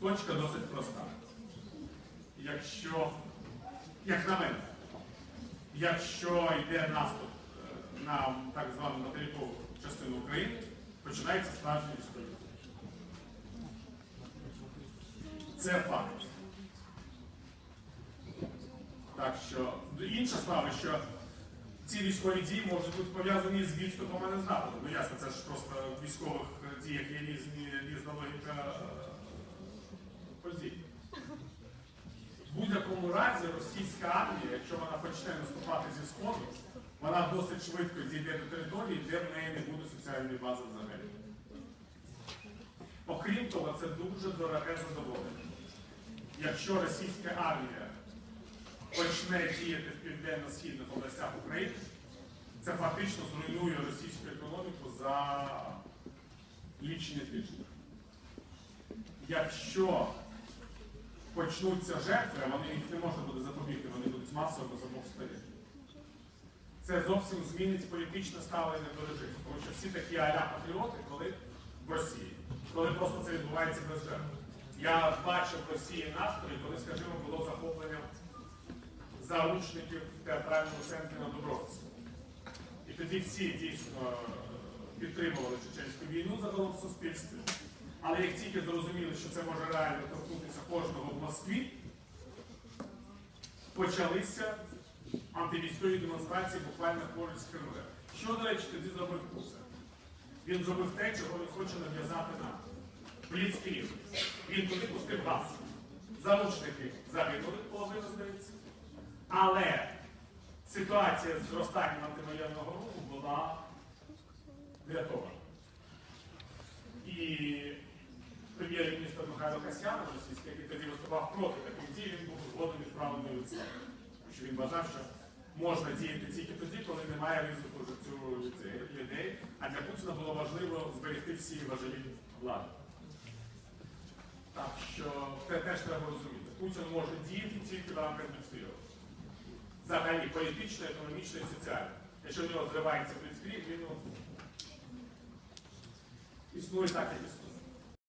Точка досить проста. Якщо, як на мене, якщо йде наступ е, на так звану материкову частину України, починається справжній військовий. Це факт. Так що інша справа, що ці військові дії можуть бути пов'язані з відступом, а не з нападом. Ну ясно, це ж просто в військових діях є різні, різна логіка будь-якому російська армія, якщо вона почне наступати зі сходу, вона досить швидко дійде до території, де в неї не буде соціальної бази взагалі. Окрім того, це дуже дороге задоволення. Якщо російська армія почне діяти в південно-східних областях України, це фактично зруйнує російську економіку за лічені тижні. Якщо почнуться жертви, вони їх не можна буде запобігти, вони будуть масово з обох сторін. Це зовсім змінить політичне ставлення до режиму, тому що всі такі аля патріоти, коли в Росії, коли просто це відбувається без жертв. Я бачив в Росії настрої, коли, скажімо, було захоплення заручників в театральному центрі на Дубровці. І тоді всі дійсно підтримували чеченську війну загалом в суспільстві. Але як тільки зрозуміли, що це може реально торкнутися кожного в Москві, почалися антивійськові демонстрації буквально поруч з Кремлем. Що, до речі, тоді зробив Путін? Він зробив те, чого він хоче нав'язати нам. Бліцкріг. Він туди пустив газ. Заручники загинули, половина здається. Але ситуація з зростанням антивоєнного руху була врятована. І російський, який тоді виступав проти таких дій, він був згодом відправлений у відставку. Тому що він вважав, що можна діяти тільки тоді, коли немає ризику життю людей. А для Путіна було важливо зберегти всі важелі влади. Так що це теж треба розуміти. Путін може діяти тільки в рамках підстрілу. Взагалі політично, економічно і соціально. Якщо в нього зривається підстріл, він ну, існує так, як існує.